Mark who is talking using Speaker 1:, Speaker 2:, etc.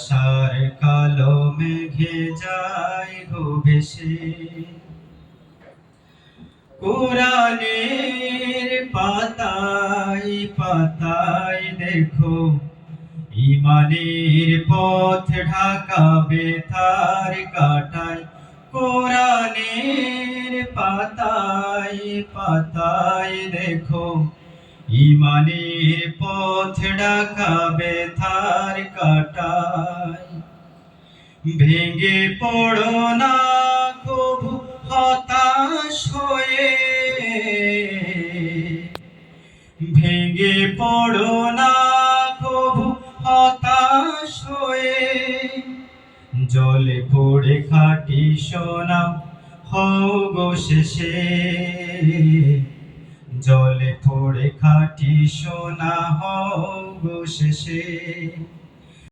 Speaker 1: হতাশার কালো মেঘে যায় গো ভেসে। কোরআনের পাতায় পাতায় দেখো, ইমানের পথ ঢাকা বেথার কাটায়। কোরআনের পাতায় পাতায় দেখো, ইমানের পথ ঢাকা বেথার কাটায়। ভেঙে পড়ো না কবু হতাশ হয়ে। ভেঙে পড়ো না কবু হতাশ হয়ে। জলে পড়ে খাটি সোনা গো শেষে। জলে পড়ে খাটি সোনা গো শেষে।